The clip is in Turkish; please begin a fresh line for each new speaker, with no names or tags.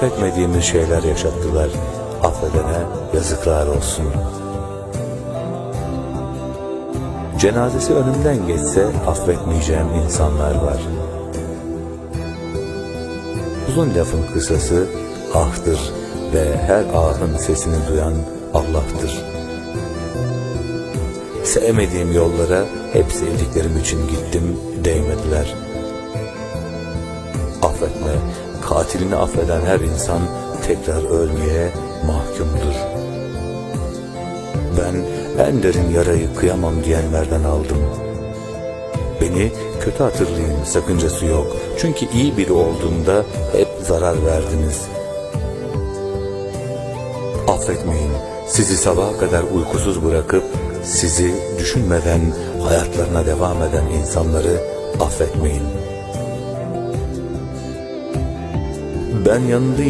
hak etmediğimiz şeyler yaşattılar. Affedene yazıklar olsun. Cenazesi önümden geçse affetmeyeceğim insanlar var. Uzun lafın kısası ahtır ve her ahın sesini duyan Allah'tır. Sevmediğim yollara hep sevdiklerim için gittim, değmediler. Affetme, katilini affeden her insan tekrar ölmeye mahkumdur. Ben en derin yarayı kıyamam diyenlerden aldım. Beni kötü hatırlayın sakıncası yok. Çünkü iyi biri olduğumda hep zarar verdiniz. Affetmeyin. Sizi sabaha kadar uykusuz bırakıp sizi düşünmeden hayatlarına devam eden insanları affetmeyin. Ben yanındayım.